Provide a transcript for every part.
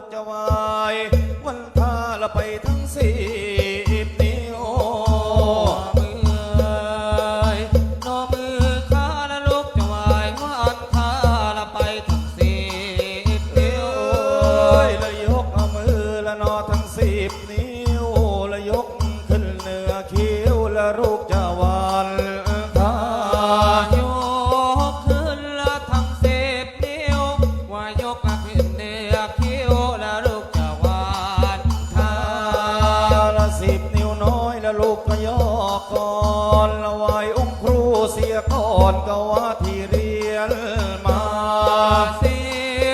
กจะวาย วันพาละไปทั้งสิบนิ้วมือเอ้อมือข้าละลูกจะวายวันพาละไปทั้งสิบนิ้วเอ้ยยกมือละนอทั้งสิบนิ้วละยกขึ้นเหนือคิ้วละลูกจะ แล้วลูกก็ย่อก่อนละไหวองค์ครูเสียก่อนก็ว่าที่เรียนมาสิ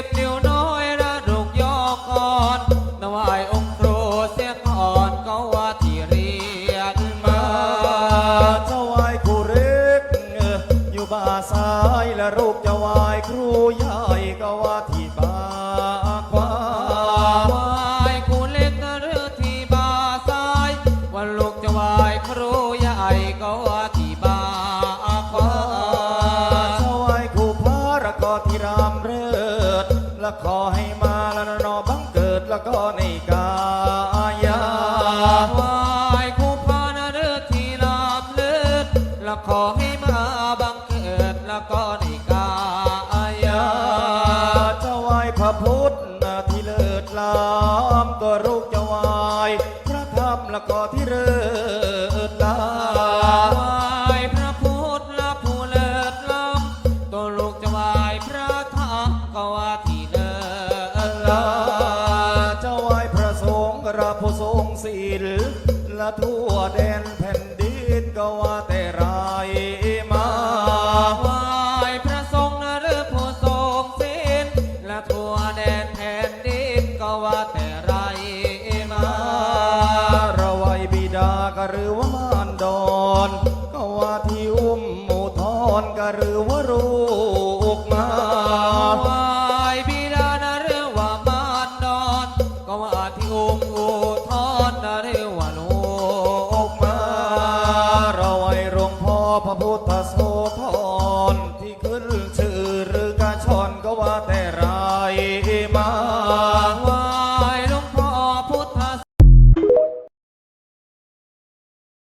บนิ้วน้อยระดุกยอกก่อนนวายองค์ครูเสียก่อนก็ว่าที่เรียนมาเจ้าไหวครูเล็กเอ่ออยู่บ่าซ้ายและลูกจะไหวครูใหญ่ก็ว่าที่ิด และขอให้มาแล้วนอบังเกิดแล้วก็ในกายาวายกูพานะเรือที่ลามเลือดและขอให้มาบังเกิดแล้วก็ในกายาจ้าไหวพระพุทธที่เลิศลามก็รูกจะไหวพระธรรมแล้วก็ที่เลิศ รงศีลและทั่วแดนแผ่นดินก็ว่าแต่ไรมาไหวพระสงฆ์นะหรือผู้ทรงศีลและทั่วแดนแผ่นดินก็ว่าแต่ไรมาระไวยบิดากหรือว่ามารดอนก็ว่าที่อุ้มหมูทอนก็หรือว่าลูกมา เ